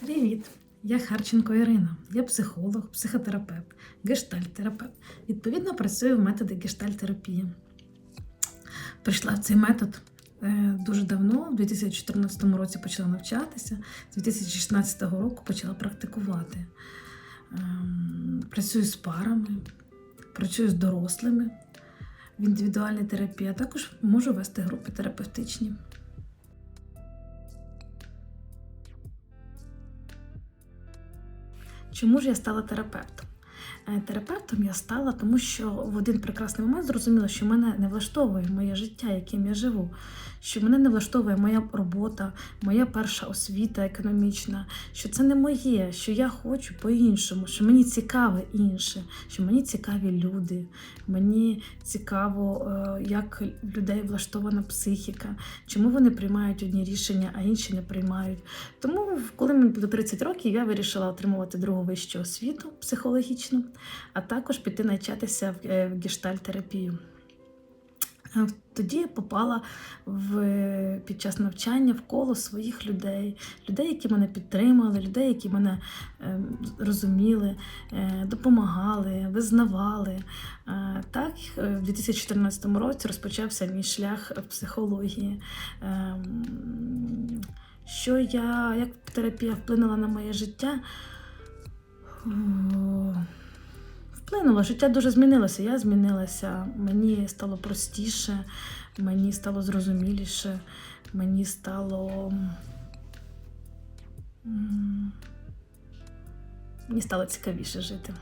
Привіт! Я Харченко Ірина. Я психолог, психотерапевт, гештальт-терапевт. Відповідно, працюю в методі гештальт-терапії. Прийшла в цей метод е, дуже давно, в 2014 році почала навчатися, з 2016 року почала практикувати. Ем, Працюю з парами, працюю з дорослими в індивідуальній терапії, а також можу вести групи терапевтичні. Чому ж я стала терапевтом? Е, Терапевтом я стала, тому що в один прекрасний момент зрозуміла, що мене не влаштовує моє життя, яким я живу, що мене не влаштовує моя робота, моя перша освіта економічна, що це не моє, що я хочу по-іншому, що мені цікаве інше, що мені цікаві люди, мені цікаво, е, як людей влаштована психіка, чому вони приймають одні рішення, а інші не приймають. Тому, коли мені буде 30 років, я вирішила отримувати другу вищу освіту психологічну, а також піти навчатися в, е, гештальтерапію. Е, Тоді я попала в, під час навчання в коло своїх людей, людей, які мене підтримали, людей, які мене е, розуміли, е, допомагали, визнавали. Е, так, е, в 2014 році розпочався мій шлях в психології. Ем, Що я, як терапія вплинула на моє життя? О, Вплинуло, життя дуже змінилося. Я змінилася, мені стало простіше, мені стало зрозуміліше, мені стало. Мені стало цікавіше жити.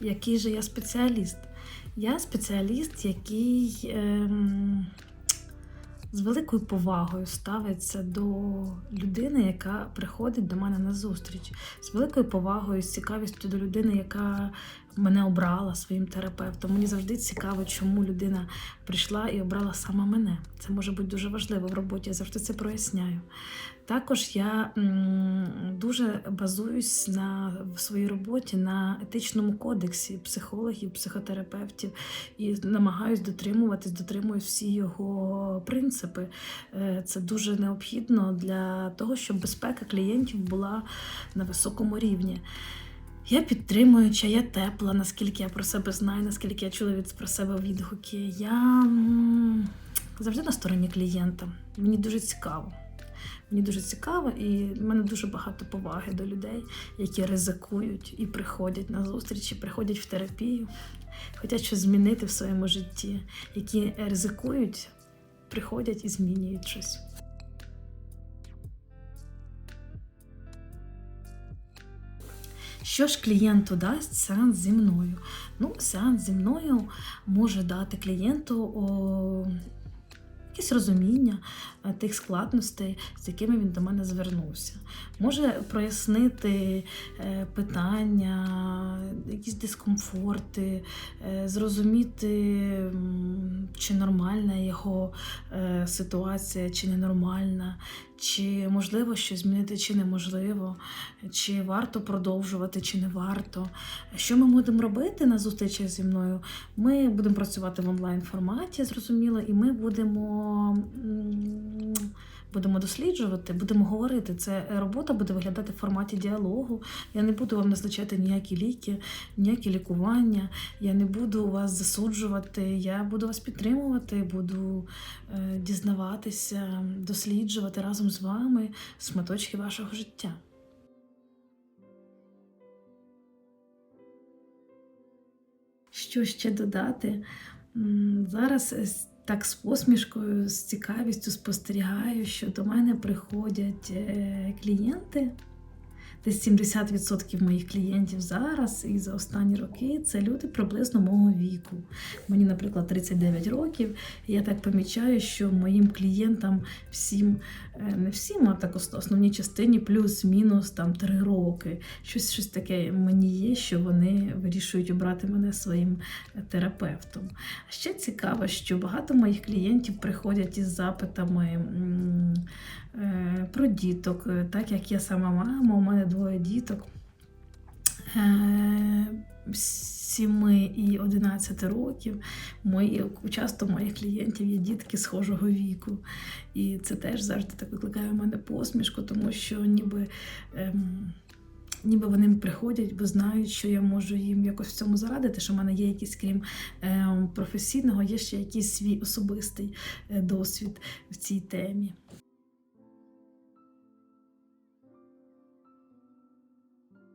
Який же я спеціаліст? Я спеціаліст, який ем, з великою повагою ставиться до людини, яка приходить до мене на зустріч, з великою повагою, з цікавістю до людини, яка мене обрала своїм терапевтом. Мені завжди цікаво, чому людина прийшла і обрала саме мене. Це може бути дуже важливо в роботі. Я завжди це проясняю. Також я дуже базуюсь на в своїй роботі на етичному кодексі психологів, психотерапевтів і намагаюсь дотримуватись, дотримуюсь всі його принципи. Е, Це дуже необхідно для того, щоб безпека клієнтів була на високому рівні. Я підтримуюча, я тепла, наскільки я про себе знаю, наскільки я чула від про себе відгуки. Я завжди на стороні клієнта. Мені дуже цікаво. Мені дуже цікаво, і в мене дуже багато поваги до людей, які ризикують і приходять на зустрічі, приходять в терапію, хочуть щось змінити в своєму житті, які ризикують, приходять і змінюють щось. Що ж клієнту дасть сеанс зі мною? Ну, сеанс зі мною може дати клієнту о, якесь розуміння е, тих складностей, з якими він до мене звернувся. Може прояснити е, питання, якісь дискомфорти, е, зрозуміти, чи нормальна його ситуація, чи ненормальна, чи можливо щось змінити, чи неможливо, чи варто продовжувати, чи не варто. Що ми будемо робити на зустрічі зі мною? Ми будемо працювати в онлайн форматі, зрозуміло, і ми будемо. Будемо досліджувати, будемо говорити. Це робота буде виглядати в форматі діалогу. Я не буду вам назначати ніякі ліки, ніякі лікування. Я не буду вас засуджувати. Я буду вас підтримувати, буду е, дізнаватися, досліджувати разом з вами шматочки вашого життя. Що ще додати? Зараз так з посмішкою, з цікавістю спостерігаю, що до мене приходять е, клієнти. Десь 70% моїх клієнтів зараз і за останні роки це люди приблизно мого віку. Мені, наприклад, 39 років. І я так помічаю, що моїм клієнтам всім, е, не всім, а так ос- основній частині плюс-мінус там 3 роки. Щось, щось таке мені є, що вони вирішують обрати мене своїм е, терапевтом. Ще цікаво, що багато моїх клієнтів приходять із запитами. е, Про діток, так як я сама мама, у мене двоє діток. Е, 7 і 11 років. Мої часто моїх клієнтів є дітки схожого віку. І це теж завжди так викликає в мене посмішку, тому що ніби. Ем, Ніби вони приходять, бо знають, що я можу їм якось в цьому зарадити, що в мене є якийсь, крім е, професійного, є ще якийсь свій особистий е, досвід в цій темі.